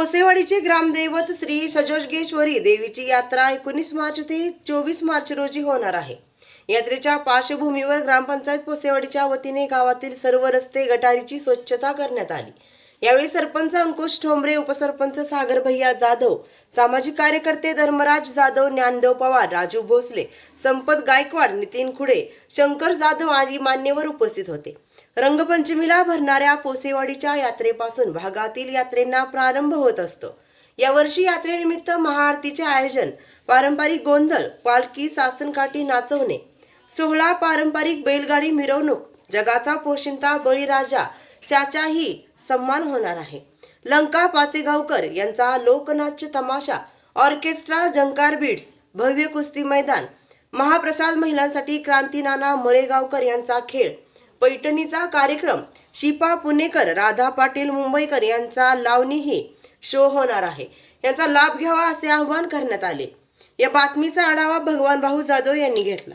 पोसेवाडीचे ग्रामदैवत श्री सजोजगेश्वरी देवीची यात्रा एकोणीस मार्च ते चोवीस मार्च रोजी होणार आहे. यात्रेच्या पार्श्वभूमीवर ग्रामपंचायत कोसेवाडीच्या वतीने गावातील सर्व रस्ते गटारीची स्वच्छता करण्यात आली. यावेळी सरपंच अंकुश ठोंबरे उपसरपंच सागर भैया जाधव सामाजिक कार्यकर्ते धर्मराज जाधव ज्ञानदेव पवार राजू भोसले संपत गायकवाड नितीन खुडे शंकर जाधव आदी मान्यवर उपस्थित होते. रंगपंचमीला भरणाऱ्या पोसेवाडीच्या यात्रेपासून भागातील यात्रेंना प्रारंभ होत असतो. यावर्षी यात्रेनिमित्त महाआरतीचे आयोजन पारंपरिक गोंधळ पालखी सासनकाठी नाचवणे सोहळा पारंपरिक बैलगाडी मिरवणूक जगाचा पोशिंता बळीराजा चाचाही सन्मान होणार आहे. लंका पाचेगावकर यांचा लोकनाट्य तमाशा ऑर्केस्ट्रा जंकार बीट्स भव्य कुस्ती मैदान महाप्रसाद महिलांसाठी क्रांतीनाना मळेगावकर यांचा खेळ पैठणीचा कार्यक्रम शिपा पुणेकर राधा पाटील मुंबईकर यांचा लावणीही शो होणार आहे. याचा लाभ घ्यावा असे आवाहन करण्यात आले. या बातमीचा आढावा भगवान भाऊ जाधव यांनी घेतला.